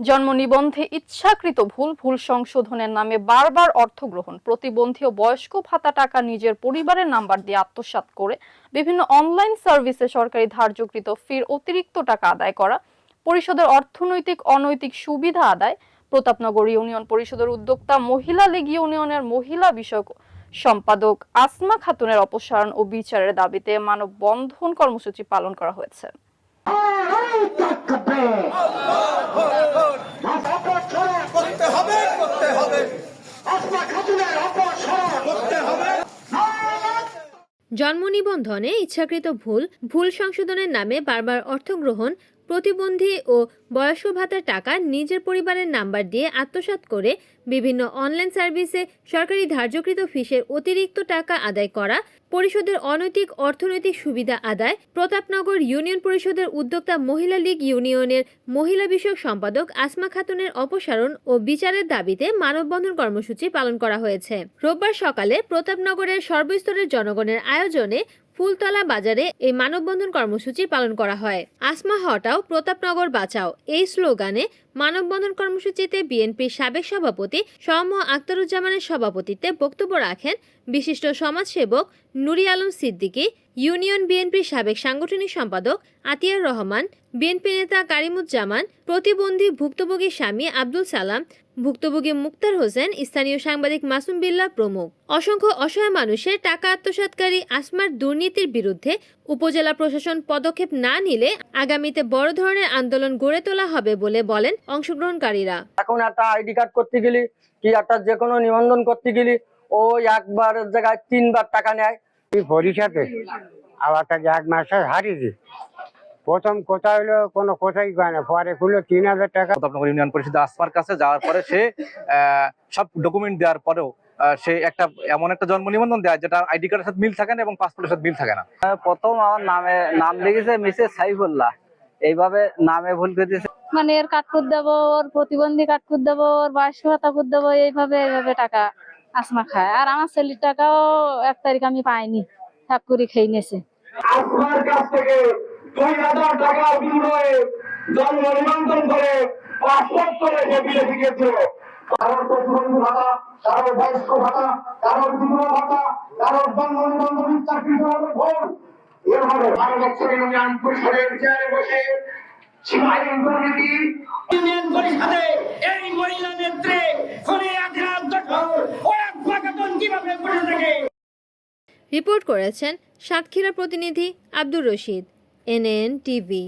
জন্ম নিবন্ধে ইচ্ছাকৃত ভুল ভুল সংশোধনের নামে বারবার অর্থ গ্রহণ প্রতিবন্ধী ও বয়স্ক ভাতা টাকা নিজের পরিবারের নাম্বার দিয়ে আত্মসাৎ করে বিভিন্ন অনলাইন সার্ভিসে সরকারি ধার্যকৃত ফির অতিরিক্ত টাকা আদায় করা পরিষদের অর্থনৈতিক অনৈতিক সুবিধা আদায় প্রতাপনগর ইউনিয়ন পরিষদের উদ্যোক্তা মহিলা লীগ ইউনিয়নের মহিলা বিষয়ক সম্পাদক আসমা খাতুনের অপসারণ ও বিচারের দাবিতে মানববন্ধন কর্মসূচি পালন করা হয়েছে করতে হবে করতে হবে করতে হবে জন্ম নিবন্ধনে ইচ্ছাকৃত ভুল ভুল সংশোধনের নামে বারবার অর্থ গ্রহণ প্রতিবন্ধী ও বয়স্ক ভাতার টাকা নিজের পরিবারের নাম্বার দিয়ে আত্মসাৎ করে বিভিন্ন অনলাইন সার্ভিসে সরকারি ধার্যকৃত ফিসের অতিরিক্ত টাকা আদায় করা, পরিষদের অনৈতিক অর্থনৈতিক সুবিধা আদায়, প্রতাপনগর ইউনিয়ন পরিষদের উদ্যোক্তা মহিলা লীগ ইউনিয়নের মহিলা বিষয়ক সম্পাদক আসমা খাতুনের অপসারণ ও বিচারের দাবিতে মানববন্ধন কর্মসূচি পালন করা হয়েছে। রোববার সকালে প্রতাপনগরের সর্বস্তরের জনগণের আয়োজনে ফুলতলা বাজারে এই মানববন্ধন কর্মসূচি পালন করা হয়। আসমা হটাও প্রতাপনগর বাঁচাও এই স্লোগানে মানববন্ধন কর্মসূচিতে বিএনপির সাবেক সভাপতি সৌম্য আক্তারুজ্জামানের সভাপতিত্বে বক্তব্য রাখেন বিশিষ্ট সমাজসেবক নুরি আলম সিদ্দিকী, ইউনিয়ন বিএনপির সাবেক সাংগঠনিক সম্পাদক আতিয়ার রহমান, বিএনপি নেতা কারিমুজ্জামান, প্রতিবন্ধী ভুক্তভোগী স্বামী আব্দুল সালাম, ভুক্তভোগী মুক্তার হোসেন, স্থানীয় সাংবাদিক মাসুম বিল্লাহ প্রমুখ। অসংখ্য অসহায় মানুষের টাকা আত্মসাৎকারী আসমার দুর্নীতির বিরুদ্ধে উপজেলা প্রশাসন পদক্ষেপ না নিলে আগামীতে বড় ধরনের আন্দোলন গড়ে তোলা হবে বলে বলেন অংশগ্রহণকারীরা। এখন একটা আইডি কার্ড করতে গেলি কি একটা যে কোনো নিবন্ধন করতে গেলি ও একবার জায়গায় তিনবার টাকা নেয়। এই পরিষদে আবার তাকে এক মাসে হারিয়ে দিই। প্রথম কোথায় হলো কোনো কোথায় গয় না। পরে খুললো তিন হাজার টাকা প্রতাপনগর ইউনিয়ন পরিষদ আসমার কাছে যাওয়ার পরে সে আহ, সব ডকুমেন্ট দেওয়ার পরেও আহ, সে একটা এমন একটা জন্ম নিবন্ধন দেয় যেটা আইডি কার্ডের সাথে মিল থাকে না এবং পাসপোর্টের সাথে মিল থাকে না। প্রথম আমার নামে নাম লিখেছে মিসেস সাইফুল্লাহ। এইভাবে নামে ভুল করে দিয়েছে। মানে এর কাট করে দেবো, ওর প্রতিবন্ধী কাট করে দেবো, ওর বয়স্ক ভাতা করে দেবো, এইভাবে এইভাবে টাকা আসমা খায়। আর আমার ছেলের টাকাও এক তারিখ আমি পাইনি সব করে খেয়ে নিয়েছে। চেয়ারে বসে ইউনিয়ন পরিষদে এই মহিলা নেত্রে ফোনে আঘাত দখল ও এক কীভাবে করে থাকে? রিপোর্ট করেছেন সাতক্ষীরা প্রতিনিধি আব্দুর রশিদ এনএন টিভি।